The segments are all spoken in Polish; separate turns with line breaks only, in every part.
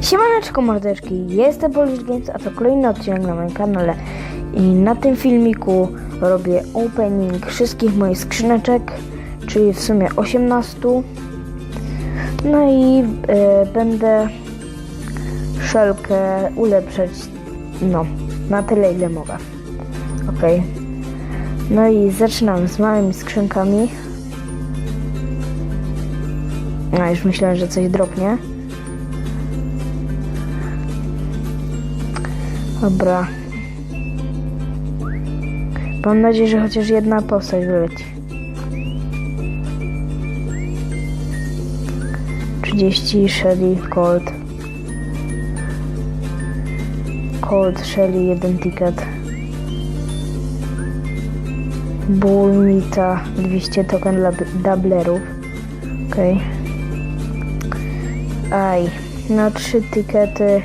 Siemaneczko mordeczki, jestem Polish Games, a to kolejny odcinek na moim kanale. I na tym filmiku robię opening wszystkich moich skrzyneczek, czyli w sumie 18 no i e, będę szelkę ulepszać no, na tyle ile mogę. Ok no i zaczynamy z małymi skrzynkami. A już myślałem, że coś dropnie Dobra. Mam nadzieję, że chociaż jedna postać wyleci. 30 Shelly Cold. Cold Shelly, jeden ticket. Bull Nita, 200 token lab- doublerów. Okej. Aj, na trzy tikety.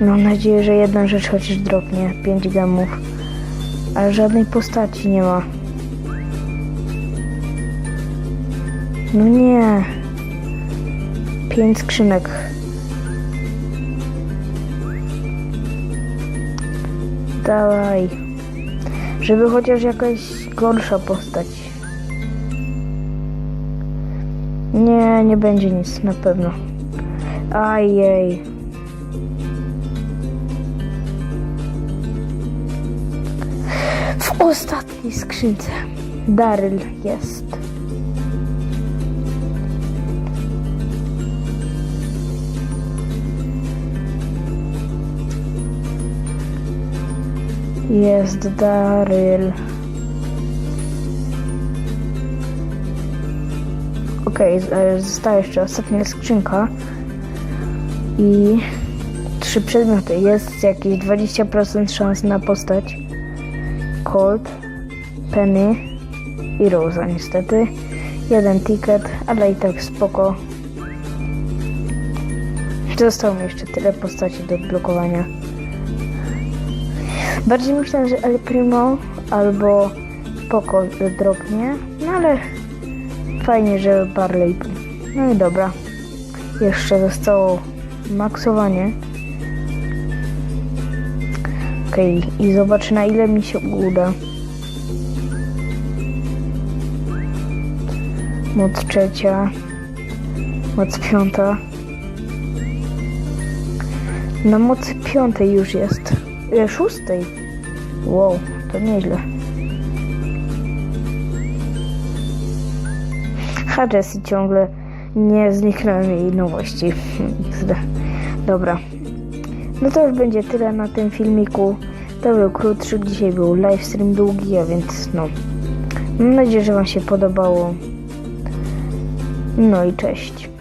Mam nadzieję, że jedna rzecz chociaż dropnie. 5 gemów. Ale żadnej postaci nie ma. No nie. 5 skrzynek. Dawaj. Żeby chociaż jakaś gorsza postać. Nie, nie będzie nic, na pewno. Ajej. Ostatniej skrzynce Daryl jest. Jest Daryl. Okej, okay, została jeszcze ostatnia skrzynka. I trzy przedmioty. Jest jakieś 20% szans na postać. Colt, Penny i Rosa niestety. Jeden ticket, ale i tak spoko. Zostało mi jeszcze tyle postaci do odblokowania. Bardziej myślałem, że El Primo albo Poco dropnie, no ale fajnie, że Barley. No i dobra. Jeszcze zostało maksowanie. Okej, i zobacz na ile mi się uda. Moc trzecia. Moc piąta. Na mocy piątej już jest. E, szóstej. Wow, to nieźle. Ha, Jessie ciągle nie zniknęły jej nowości. Dobra. No to już będzie tyle na tym filmiku. To był krótszy, dzisiaj był livestream długi, a więc no. Mam nadzieję, że Wam się podobało. No i cześć.